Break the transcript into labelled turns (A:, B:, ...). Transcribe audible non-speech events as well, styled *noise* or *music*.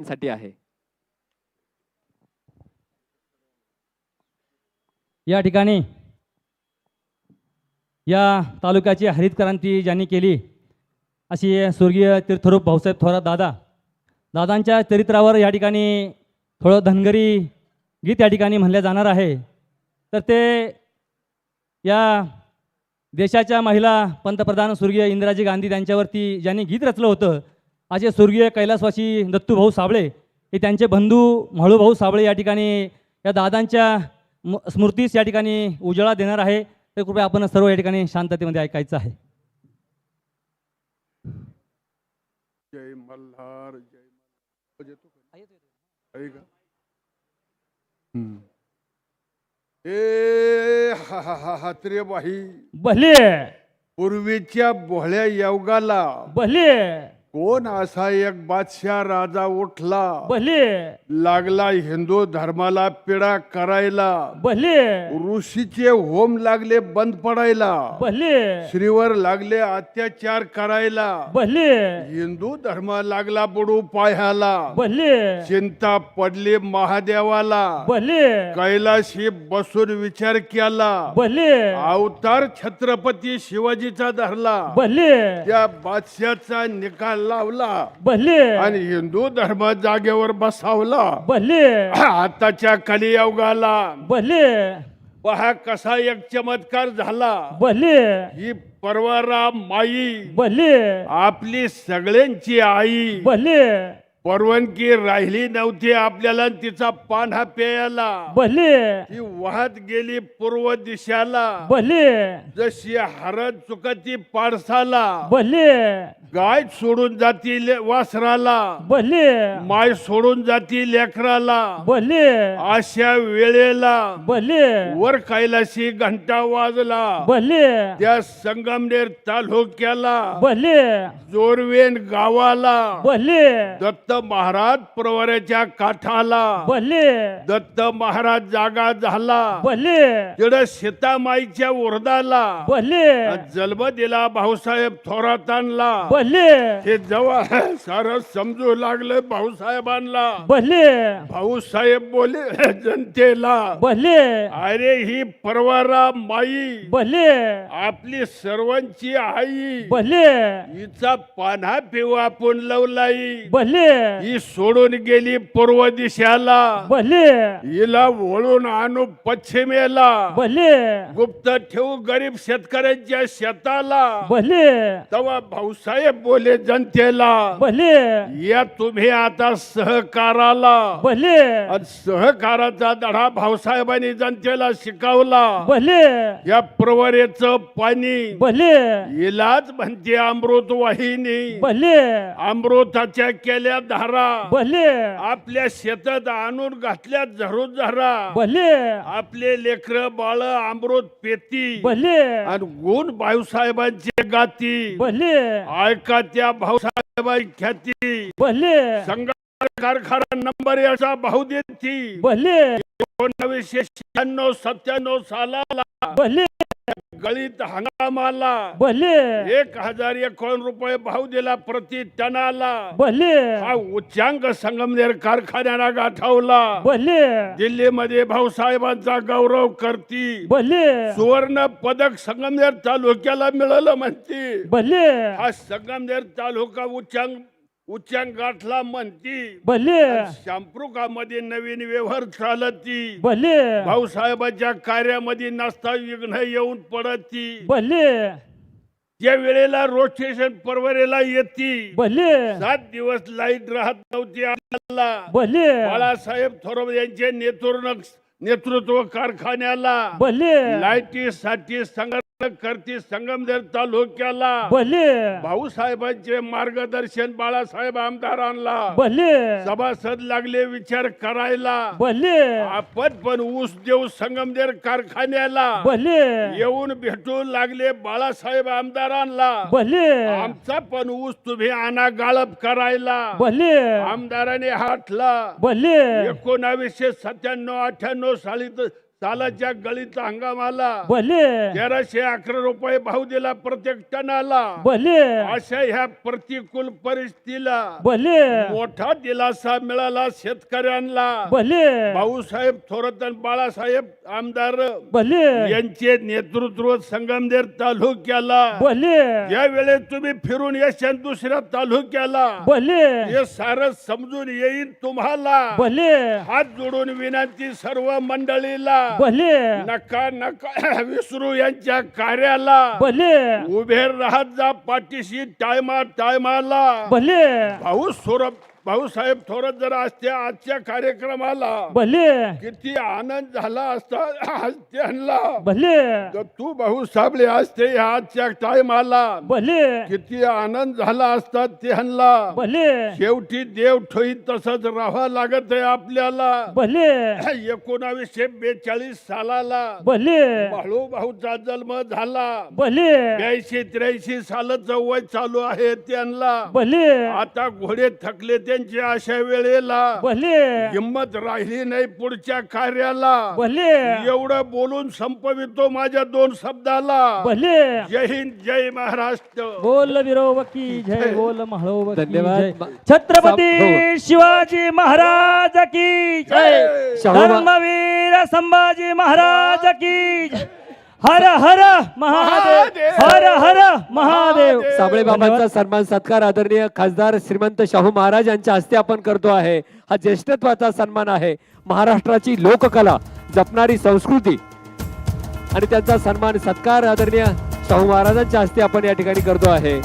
A: साठी आहे.
B: या ठिकाणी या तालुक्याची हरित क्रांती ज्यांनी केली अशी स्वर्गीय तीर्थरूप भाऊसाहेब थोरात दादा. दादांच्या चरित्रावर या ठिकाणी थोडं धनगरी गीत या ठिकाणी म्हणलं जाणार आहे. तर ते या देशाच्या महिला पंतप्रधान स्वर्गीय इंदिराजी गांधी त्यांच्यावरती ज्यांनी गीत रचलं होतं असे स्वर्गीय कैलासवासी दत्तूभाऊ साबळे हे त्यांचे बंधू म्हाळूभाऊ साबळे या ठिकाणी या दादांच्या म- स्मृतीस या ठिकाणी उजाळा देणार आहे. तर कृपया आपण सर्व या ठिकाणी शांततेमध्ये ऐकायचं आहे.
C: जय मल्हार जय. ए हा हा हा हा
B: भले
C: पूर्वीच्या भोळ्या योगाला.
B: भले
C: कोण असा एक बादशाह राजा उठला?
B: भले.
C: लागला हिंदू धर्माला पिडा करायला.
B: भले.
C: ऋषीचे होम लागले बंद पडायला.
B: भले.
C: श्रीवर लागले अत्याचार करायला.
B: भले.
C: हिंदू धर्म लागला बुडू पायाला
B: भले.
C: चिंता पडली महादेवाला.
B: भले.
C: कैलाशी बसून विचार केला.
B: भले.
C: अवतार छत्रपती शिवाजीचा धरला.
B: भले.
C: त्या बादशाचा निकाल लावला.
B: भले.
C: आणि हिंदू धर्म जागेवर बसावला.
B: भले. *clears throat*
C: आताच्या कलियुगाला.
B: भले.
C: पहा कसा एक चमत्कार झाला.
B: भले.
C: ही परवारा माई.
B: भले.
C: आपली सगळ्यांची आई.
B: भले.
C: परवानगी राहिली नव्हती आपल्याला आणि तिचा पान्हा प्यायला.
B: भले.
C: ती वाहत गेली पूर्व दिशाला.
B: भले.
C: जशी हरद चुकती पारसाला.
B: भले.
C: गाय सोडून जाती ले- वासराला.
B: भले.
C: माय सोडून जाती लेकराला.
B: भले.
C: अशा वेळेला
B: भले.
C: वर कैलाशी घंटा वाजला.
B: भले.
C: त्या संगमनेर तालुक्याला.
B: भले.
C: जोरवेन गावाला.
B: भले.
C: दत्त महाराज प्रवऱ्याच्या काठाला.
B: भले.
C: दत्त महाराज जागा झाला.
B: भले.
C: तिकडं सीतामाईच्या उर्दाला
B: भले.
C: जन्म दिला भाऊसाहेब थोरातांना.
B: भले.
C: हे जेव्हा सारं समजू लागलं भाऊसाहेबांना.
B: भले.
C: भाऊसाहेब बोले जनतेला.
B: भले.
C: अरे ही परवारा माई.
B: भले.
C: आपली सर्वांची आई.
B: भले.
C: हिचा पान्हा पिऊ आपण लवलाई.
B: भले.
C: ही सोडून गेली पूर्व दिशाला.
B: भले.
C: हिला वळून आणू पश्चिमेला.
B: भले.
C: गुप्त ठेवू गरीब शेतकऱ्यांच्या शेताला.
B: भले.
C: तेव्हा भाऊसाहेब बोले जनतेला
B: भले.
C: या तुम्ही आता सहकाराला.
B: भले.
C: आणि सहकाराचा धडा भाऊसाहेबांनी जनतेला शिकवला.
B: भले.
C: या प्रवरेचं पाणी.
B: भले.
C: इलाज म्हणते अमृत वाहिनी.
B: भले.
C: अमृताच्या केल्या धारा.
B: भले.
C: आपल्या शेतात आणून घातल्या झरा
B: भले.
C: आपले लेकर बाळ अमृत पेती.
B: भले.
C: आणि गुण भाऊसाहेबांचे गाती.
B: भले.
C: ऐका त्या भाऊसाहेबांची ख्याती.
B: भले.
C: संघ कारखाना नंबर याचा भाऊ देती.
B: भले.
C: एकोणावीसशे शहाण्णव सत्त्याण्णव सालाला
B: भले.
C: गळीत हंगामाला
B: भले.
C: एक हजार एकोण रुपये भाव दिला प्रति टनाला.
B: भले.
C: हा उच्चांक संगमनेर कारखान्याला गाठवला.
B: भले.
C: दिल्लीमध्ये भाऊसाहेबांचा गौरव करती.
B: भले.
C: सुवर्ण पदक संगमनेर तालुक्याला मिळालं म्हणती.
B: भले.
C: हा संगमनेर तालुका उच्चांक उच्चांक गाठला म्हणती
B: भले
C: शांप्रुकामध्ये नवीन व्यवहार चालती.
B: भले.
C: भाऊसाहेबांच्या कार्यामध्ये नसता विघ्न येऊन पडती.
B: भले.
C: त्या वेळेला रोड स्टेशन परवरेला येती.
B: भले.
C: सात दिवस लाइट राहत नव्हती आम्हाला.
B: भले.
C: बाळासाहेब थोरात यांचे नेतृत्व नेतृत्व कारखान्याला.
B: भले.
C: लाईटीसाठी संघटना करते संगमनेर तालुक्याला
B: भले.
C: भाऊसाहेबांचे मार्गदर्शन बाळासाहेब आमदारांना.
B: भले.
C: सभासद लागले विचार करायला.
B: भले.
C: आपण पण ऊस देऊ संगमनेर कारखान्याला.
B: भले.
C: येऊन भेटू लागले बाळासाहेब आमदारांना.
B: भले.
C: आमचा पण ऊस तुम्ही आणा गाळप करायला.
B: भले.
C: आमदाराने हाटला.
B: भले.
C: एकोणावीसशे सत्त्याण्णव अठ्ठ्याण्णव साली सालाच्या गळीचा हंगाम आला
B: भले.
C: तेराशे अकरा रुपये भाव दिला प्रत्येक टनाला.
B: भले.
C: अशा ह्या प्रतिकूल परिस्थितीला
B: भले.
C: मोठा दिलासा मिळाला शेतकऱ्यांना.
B: भले.
C: भाऊसाहेब थोरात आणि बाळासाहेब आमदार
B: भले.
C: यांचे नेतृत्व संगमनेर तालुक्याला.
B: भले.
C: या वेळेस तुम्ही फिरून येशाल दुसऱ्या तालुक्याला
B: भले.
C: हे सारं समजून येईल तुम्हाला.
B: भले.
C: हात जोडून विनंती सर्व मंडळीला.
B: भले.
C: नका नका. *clears throat* विसरू यांच्या कार्याला.
B: भले.
C: उभे राहत जा पाठीशी टायमा टायमाला.
B: भले.
C: भाऊ सोरब भाऊसाहेब थोरात जर असते आजच्या कार्यक्रमाला
B: भले.
C: किती आनंद झाला असता आज त्यांना.
B: भले.
C: तू भाऊ साबळे असते ह्या आजच्या टायमाला
B: भले.
C: किती आनंद झाला असता त्यांना.
B: भले.
C: शेवटी देव ठोई तसंच राहावं लागत आहे आपल्याला.
B: भले.
C: एकोणावीसशे बेचाळीस सालाला
B: भले.
C: बाळू भाऊचा जन्म झाला.
B: भले.
C: ब्याऐंशी त्र्याऐंशी सालाचं वय चालू आहे त्यांना.
B: भले.
C: आता घोडे थकले त्यांच्या अशा वेळेला
B: भले.
C: हिंमत राहिली नाही पुढच्या कार्याला.
B: भले.
C: एवढं बोलून संपवितो माझ्या दोन शब्दाला.
B: भले.
C: जय हिंद जय महाराष्ट्र.
B: बोल विरोब की जय बोल की
A: धन्यवाद.
B: छत्रपती
A: हो.
B: शिवाजी महाराज की जय. धर्मवीर संभाजी महाराज की जय. हर हर महादेव हर हर महादेव!
A: साबळे. बाबांचा सन्मान सत्कार आदरणीय खासदार श्रीमंत शाहू महाराज यांच्या हस्ते आपण करतो आहे. हा ज्येष्ठत्वाचा सन्मान आहे. महाराष्ट्राची लोककला जपणारी संस्कृती आणि त्यांचा सन्मान सत्कार आदरणीय शाहू महाराजांच्या हस्ते आपण या ठिकाणी करतो आहे.